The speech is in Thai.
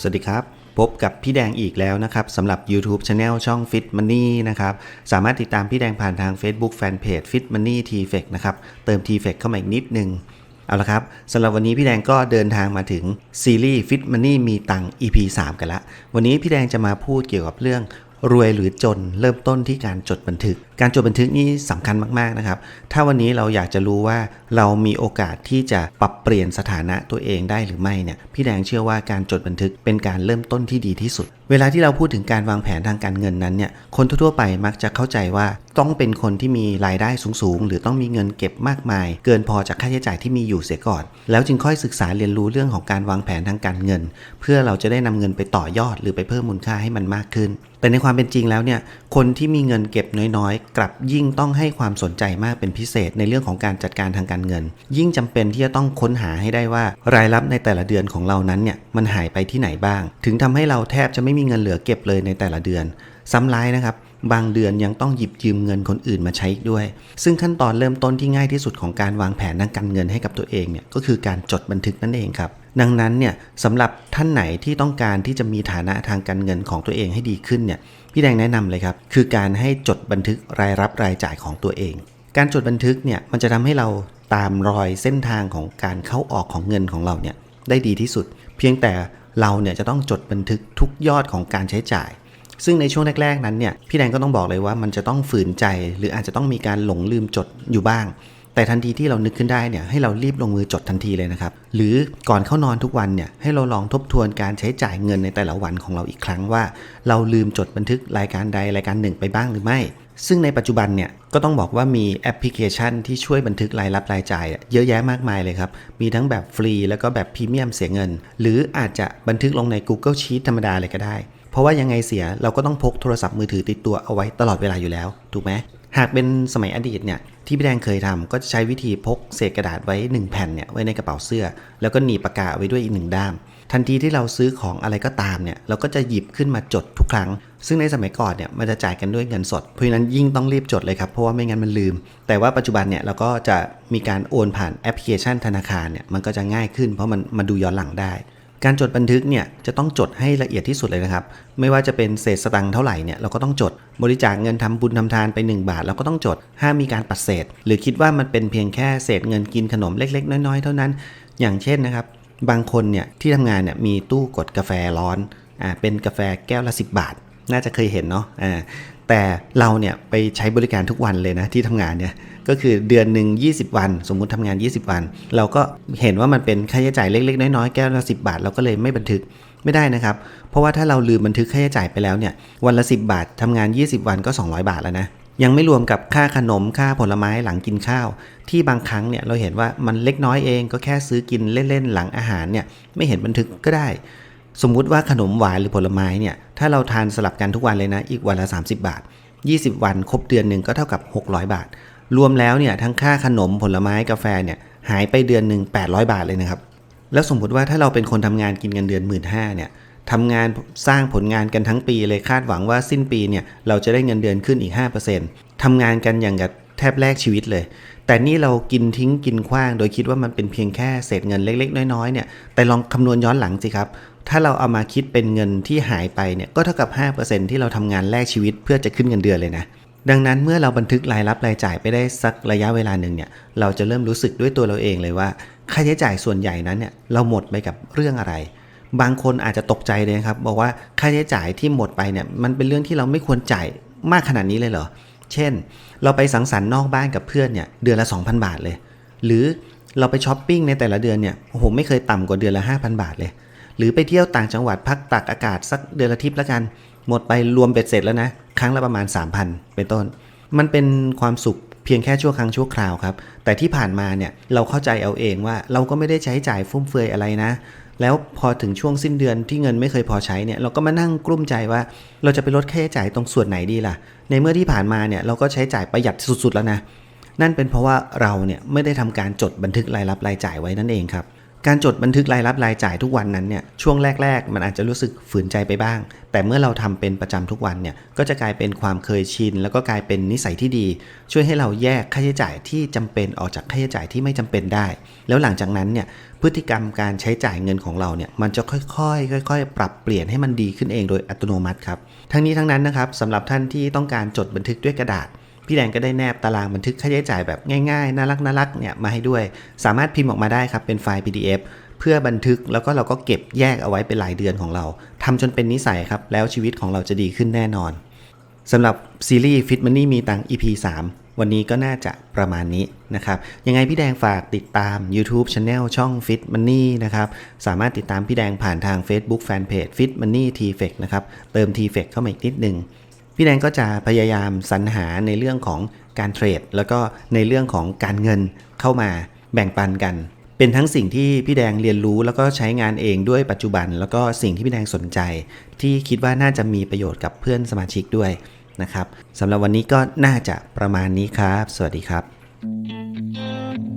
สวัสดีครับ พบกับพี่แดงอีกแล้วนะครับสำหรับ YouTube Channel ช่อง Fit Money นะครับ สามารถติดตามพี่แดงผ่านทาง Facebook Fanpage Fit Money t f e c นะครับ เติม t f e c เข้ามาอีกนิดนึง เอาละครับสำหรับวันนี้พี่แดงก็เดินทางมาถึงซีรีส์ Fit Money มีตัง EP 3 กันละ วันนี้พี่แดงจะมาพูดเกี่ยวกับเรื่องรวยหรือจนเริ่มต้นที่การจดบันทึก การจดบันทึกนี่สำคัญมากๆนะครับ ถ้าวันนี้เราอยากจะรู้ว่าเรามีโอกาสที่จะปรับเปลี่ยนสถานะตัวเองได้หรือไม่เนี่ย พี่แดงเชื่อว่าการจดบันทึกเป็นการเริ่มต้นที่ดีที่สุด เวลาที่เราพูดถึงการวางแผนทางการเงินนั้นเนี่ย คนทั่วๆไปมักจะเข้าใจว่าต้องเป็นคนที่มีรายได้สูงๆ หรือต้องมีเงินเก็บมากมาย เกินพอจากค่าใช้จ่ายที่มีอยู่เสียก่อน แล้วจึงค่อยศึกษาเรียนรู้เรื่องของการวางแผนทางการเงิน เพื่อเราจะได้นำเงินไปต่อยอด หรือไปเพิ่มมูลค่าให้มันมากขึ้น แต่ในความเป็นจริงแล้วเนี่ยคนที่มีเงินเก็บน้อยๆกลับยิ่งต้องให้ความสนใจมากเป็นพิเศษในเรื่องของการจัดการทางการเงิน ยิ่งจำเป็นที่จะต้องค้นหาให้ได้ว่ารายรับในแต่ละเดือนของเรานั้นเนี่ยมันหายไปที่ไหนบ้าง ถึงทำให้เราแทบจะไม่มีเงินเหลือเก็บเลยในแต่ละเดือน ซ้ำร้ายนะครับ บางเดือนยังต้องหยิบยืมเงินคนอื่นมาใช้อีกด้วย ซึ่งขั้นตอนเริ่มต้นที่ง่ายที่สุดของการวางแผนทางการเงินให้กับตัวเองเนี่ยก็คือการจดบันทึกนั่นเองครับดังนั้นเนี่ยสำหรับท่านไหนที่ต้องการที่จะมีฐานะทางการเงินของตัวเองให้ดีขึ้นเนี่ยพี่แดงแนะนำเลยครับ คือการให้จดบันทึกรายรับรายจ่ายของตัวเอง การจดบันทึกเนี่ยมันจะทำให้เราตามรอยเส้นทางของการเข้าออกของเงินของเราเนี่ยได้ดีที่สุด เพียงแต่เราเนี่ยจะต้องจดบันทึกทุกยอดของการใช้จ่าย ซึ่งในช่วงแรกๆนั้นเนี่ยพี่แดงก็ต้องบอกเลยว่ามันจะต้องฝืนใจ หรืออาจจะต้องมีการหลงลืมจดอยู่บ้าง แต่ทันทีที่เรานึกขึ้นได้เนี่ยให้เรารีบลงมือจดทันทีเลยนะครับหรือก่อนเข้านอนทุกวันเนี่ยให้เราลองทบทวนการใช้จ่ายเงินในแต่ละวันของเราอีกครั้งว่า เราลืมจดบันทึกรายการใดรายการหนึ่งไปบ้างหรือไม่ซึ่งในปัจจุบันเนี่ยก็ต้องบอกว่ามีแอปพลิเคชันที่ช่วยบันทึกรายรับรายจ่าย เยอะแยะมากมายเลยครับ มีทั้งแบบฟรีแล้วก็แบบพรีเมียมเสียเงิน หรืออาจจะบันทึกลงใน Google Sheet ธรรมดาเลยก็ได้ เพราะว่ายังไงเสียเราก็ต้องพกโทรศัพท์มือถือติดตัวเอาไว้ตลอดเวลาอยู่แล้ว ถูกไหมหากเป็นสมัยอดีตเนี่ยที่พี่แดงเคยทำก็จะใช้วิธีพกเศษกระดาษไว้ 1 แผ่นเนี่ยไว้ในกระเป๋าเสื้อ แล้วก็หนีปากกาไว้ด้วยอีกหนึ่งด้าม ทันทีที่เราซื้อของอะไรก็ตามเนี่ยเราก็จะหยิบขึ้นมาจดทุกครั้ง ซึ่งในสมัยก่อนเนี่ยมันจะจ่ายกันด้วยเงินสด เพราะฉะนั้นยิ่งต้องรีบจดเลยครับเพราะว่าไม่งั้นมันลืม แต่ว่าปัจจุบันเนี่ยเราก็จะมีการโอนผ่านแอปพลิเคชันธนาคารเนี่ยมันก็จะง่ายขึ้น เพราะมันมาดูย้อนหลังได้ การจดบันทึกเนี่ยจะต้องจดให้ละเอียดที่สุดเลยนะครับ ไม่ว่าจะเป็นเศษสตังค์เท่าไหร่เนี่ยเราก็ต้องจดบริจาคเงินทำบุญทำทานไป 1 บาทเราก็ต้องจดห้ามมีการปัดเศษ หรือคิดว่ามันเป็นเพียงแค่เศษเงินกินขนมเล็ก ๆ น้อยๆ เท่านั้น อย่างเช่นนะครับ บางคนเนี่ยที่ทำงานเนี่ยมีตู้กดกาแฟร้อนอ่าเป็นกาแฟแก้วละ 10 บาท น่าจะเคยเห็นเนาะอ่าแต่เราเนี่ยไปใช้บริการทุกวันเลยนะที่ทำงานเนี่ยก็คือเดือนหนึ่ง20 วัน สมมุติทำงาน 20 วัน เราก็เห็นว่ามันเป็นค่าใช้จ่ายเล็ก ๆ น้อยๆแก้วละ10 บาท เราก็เลยไม่บันทึกไม่ได้นะครับ เพราะว่าถ้าเราลืมบันทึกค่าใช้จ่ายไปแล้วเนี่ยวันละ 10 บาททำงาน 20 วันก็ 200 บาทแล้วนะยังไม่รวมกับค่าขนมค่าผลไม้หลังกินข้าว ที่บางครั้งเนี่ยเราเห็นว่ามันเล็กน้อยเองก็แค่ซื้อกินเล่นๆหลังอาหารเนี่ยไม่เห็นบันทึกก็ได้ สมมุติว่าขนมหวานหรือผลไม้เนี่ย ถ้าเราทานสลับกันทุกวันเลยนะ อีกวันละ 30 บาท 20 วันครบเดือนหนึ่งก็เท่ากับ 600 บาท รวมแล้วเนี่ยทั้งค่าขนมผลไม้กาแฟเนี่ยหายไปเดือนหนึ่ง800 บาทเลยนะครับ แล้วสมมุติว่าถ้าเราเป็นคนทำงานกินเงินเดือน 1 5ื่นเนี่ยทำงานสร้างผลงานกันทั้งปีเลยคาดหวังว่าสิ้นปีเนี่ยเราจะได้เงินเดือนขึ้นอีก 5%ทำงานกันอย่างกับแทบแลกชีวิตเลย แต่นี่เรากินทิ้งกินขว้าง โดยคิดว่ามันเป็นเพียงแค่เศษเงินเล็ก ๆ น้อยๆเนี่ย แต่ลองคำนวณย้อนหลังสิครับ ถ้าเราเอามาคิดเป็นเงินที่หายไปเนี่ยก็เท่ากับ 5%ที่เราทำงานแลกชีวิตเพื่อจะขึ้นเงินเดือนเลยนะ ดังนั้นเมื่อเราบันทึกรายรับรายจ่ายไปได้สักระยะเวลาหนึ่งเนี่ยเราจะเริ่มรู้สึกด้วยตัวเราเองเลยว่า ค่าใช้จ่ายส่วนใหญ่นั้นเนี่ยเราหมดไปกับเรื่องอะไร บางคนอาจจะตกใจเลยครับ บอกว่าค่าใช้จ่ายที่หมดไปเนี่ยมันเป็นเรื่องที่เราไม่ควรจ่ายมากขนาดนี้เลยเหรอ เช่น เราไปสังสรรค์นอกบ้านกับเพื่อนเนี่ยเดือนละ 2,000 บาทเลย หรือเราไปช้อปปิ้งในแต่ละเดือนเนี่ยโอ้โหไม่เคยต่ำกว่าเดือนละ 5,000 บาทเลย หรือไปเที่ยวต่างจังหวัดพักตักอากาศสักเดือนละทริปแล้วกัน หมดไปรวมเบ็ดเสร็จแล้วนะ ครั้งละประมาณ 3,000 เป็นต้น มันเป็นความสุขเพียงแค่ชั่วครั้งชั่วคราวครับ แต่ที่ผ่านมาเนี่ยเราเข้าใจเอาเองว่าเราก็ไม่ได้ใช้จ่ายฟุ่มเฟือยอะไรนะ แล้วพอถึงช่วงสิ้นเดือนที่เงินไม่เคยพอใช้เนี่ยเราก็มานั่งกลุ้มใจว่า เราจะไปลดค่าใช้จ่ายตรงส่วนไหนดีล่ะ ในเมื่อที่ผ่านมาเนี่ยเราก็ใช้จ่ายประหยัดสุดๆแล้วนะ นั่นเป็นเพราะว่าเราเนี่ยไม่ได้ทำการจดบันทึกรายรับรายจ่ายไว้นั่นเองครับ การจดบันทึกรายรับรายจ่ายทุกวันนั้นเนี่ยช่วงแรก ๆ มันอาจจะรู้สึกฝืนใจไปบ้าง แต่เมื่อเราทำเป็นประจำทุกวันเนี่ยก็จะกลายเป็นความเคยชิน แล้วก็กลายเป็นนิสัยที่ดี ช่วยให้เราแยกค่าใช้จ่ายที่จำเป็นออกจากค่าใช้จ่ายที่ไม่จำเป็นได้ แล้วหลังจากนั้นเนี่ยพฤติกรรมการใช้จ่ายเงินของเราเนี่ยมันจะค่อยๆค่อย ๆ ปรับเปลี่ยนให้มันดีขึ้นเองโดยอัตโนมัติครับทั้งนี้ทั้งนั้นนะครับสำหรับท่านที่ต้องการจดบันทึกด้วยกระดาษ พี่แดงก็ได้แนบตารางบันทึกค่าใช้จ่ายแบบง่ายๆ น่ารักน่ารักเนี่ยมาให้ด้วย สามารถพิมพ์ออกมาได้ครับเป็นไฟล์ PDF เพื่อบันทึกแล้วก็เราก็เก็บแยกเอาไว้เป็นรายเดือนของเราทำจนเป็นนิสัยครับ แล้วชีวิตของเราจะดีขึ้นแน่นอนสำหรับซีรีส์ Fit Money มีตัง EP 3 วันนี้ก็น่าจะประมาณนี้นะครับ ยังไงพี่แดงฝากติดตาม YouTube Channel ช่อง Fit Money นะครับ สามารถติดตามพี่แดงผ่านทาง Facebook Fanpage Fit Money t f e c นะครับ เติม t f e c เข้ามาอีกนิดนึง พี่แดงก็จะพยายามสรรหาในเรื่องของการเทรด แล้วก็ในเรื่องของการเงินเข้ามาแบ่งปันกัน เป็นทั้งสิ่งที่พี่แดงเรียนรู้แล้วก็ใช้งานเองด้วยปัจจุบัน แล้วก็สิ่งที่พี่แดงสนใจ ที่คิดว่าน่าจะมีประโยชน์กับเพื่อนสมาชิกด้วยนะครับสำหรับวันนี้ก็น่าจะประมาณนี้ครับ สวัสดีครับ